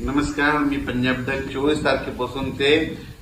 नमस्कार मी पंजाब दल चोवीस तारखेपासून ते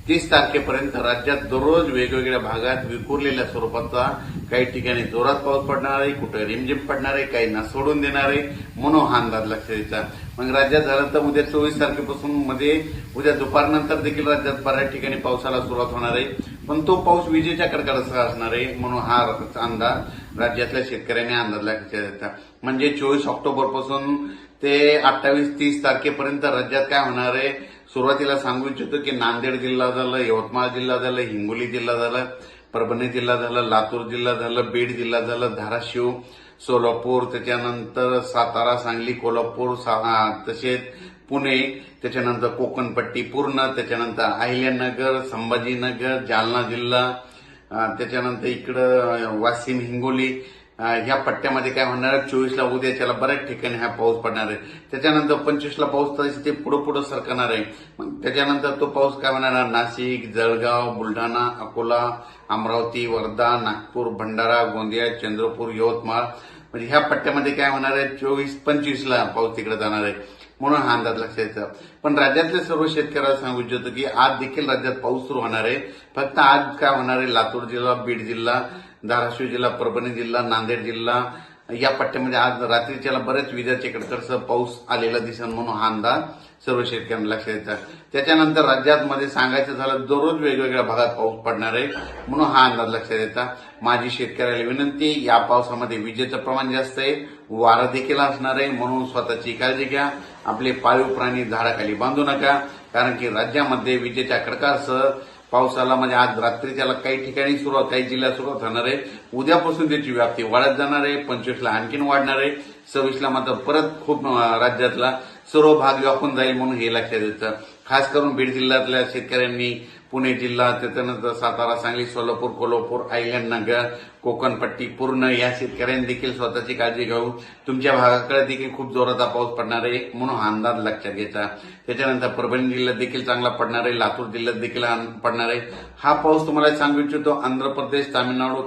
तीस तारखेपर्यंत राज्यात दररोज वेगवेगळ्या भागात विखुरलेल्या स्वरूपाचा काही ठिकाणी जोरात पाऊस पडणार आहे कुठे रिमझिम पडणार आहे काही ना सोडून देणार आहे म्हणून हा अंदाज लक्षात द्यायचा मग राज्यात झालं तर उद्या चोवीस तारखेपासून मध्ये उद्या दुपारनंतर देखील राज्यात बऱ्याच ठिकाणी पावसाला सुरुवात होणार आहे. पण तो पाऊस विजेच्या कडकडासह असणार आहे म्हणून हा अंदाज राज्यातल्या शेतकऱ्यांनी अंदाज लक्षात द्यायचा म्हणजे चोवीस ऑक्टोबरपासून ते अठ्ठावीस तीस तारखेपर्यंत राज्यात काय होणार आहे सुरुवातीला सांगू इच्छितो की नांदेड जिल्हा झालं यवतमाळ जिल्हा झालं हिंगोली जिल्हा झाला परभणी जिल्हा झालं लातूर जिल्हा झालं बीड जिल्हा झालं धाराशिव सोलापूर त्याच्यानंतर सातारा सांगली कोल्हापूर सा- तसेच पुणे त्याच्यानंतर कोकणपट्टी पूर्ण त्याच्यानंतर अहिल्यानगर संभाजीनगर जालना जिल्हा त्याच्यानंतर इकडं वाशिम हिंगोली ह्या पट्ट्यामध्ये काय होणार आहे? चोवीसला उद्याच्याला बऱ्याच ठिकाणी हा पाऊस पडणार आहे. त्याच्यानंतर पंचवीसला पाऊस तर ते पुढं पुढं सरकणार आहे. मग त्याच्यानंतर तो पाऊस काय होणार नाशिक जळगाव बुलढाणा अकोला अमरावती वर्धा नागपूर भंडारा गोंदिया चंद्रपूर यवतमाळ. म्हणजे ह्या पट्ट्यामध्ये काय होणार आहे? चोवीस पंचवीसला पाऊस तिकडे जाणार आहे. म्हणून हा अंदाज लक्षात द्यायचा पण राज्यातल्या सर्व शेतकऱ्याला सांगू इच्छितो की आज देखील राज्यात पाऊस सुरू होणार आहे. फक्त आज काय होणार आहे? लातूर जिल्हा बीड जिल्हा धाराशिव जिल्हा परभणी जिल्हा नांदेड जिल्हा या पट्ट्यामध्ये आज रात्रीच्याला बरेच विजाचे कडकडसह पाऊस आलेला दिसेल म्हणून हा अंदाज सर्व शेतकऱ्यांना लक्षात येतात त्याच्यानंतर राज्यात मध्ये सांगायचं झालं दररोज वेगवेगळ्या भागात पाऊस पडणार आहे म्हणून हा अंदाज लक्षात येतात माझी शेतकऱ्याला विनंती या पावसामध्ये विजेचं प्रमाण जास्त आहे वारा देखील असणार आहे म्हणून स्वतःची काळजी घ्या. आपले पाळीव प्राणी झाडाखाली बांधू नका कारण की राज्यामध्ये विजेच्या कडकासह पावसाला म्हणजे आज रात्री त्याला काही ठिकाणी सुरुवात काही जिल्ह्यात सुरुवात होणार आहे. उद्यापासून त्याची व्याप्ती वाढत जाणार आहे. पंचवीसला आणखीन वाढणार आहे. सव्वीसला मात्र परत खूप राज्यातला सर्व भाग व्यापून जाईल म्हणून हे लक्षात येतं. खास करून बीड जिल्ह्यातल्या शेतकऱ्यांनी पुणे जिल्हा त्याच्यानंतर सातारा सांगली सोलापूर कोल्हापूर अहिल्यानगर कोकणपट्टी पूर्ण या शेतकऱ्यांनी देखील स्वतःची काळजी घेऊ तुमच्या भागाकडे देखील खूप जोराचा पाऊस पडणार आहे म्हणून हा अंदाज लक्षात घ्यायचा. त्याच्यानंतर परभणी जिल्ह्यात देखील चांगला पडणार आहे लातूर जिल्ह्यात देखील पडणार आहे. हा पाऊस तुम्हाला सांगू इच्छितो आंध्र प्रदेश तामिळनाडू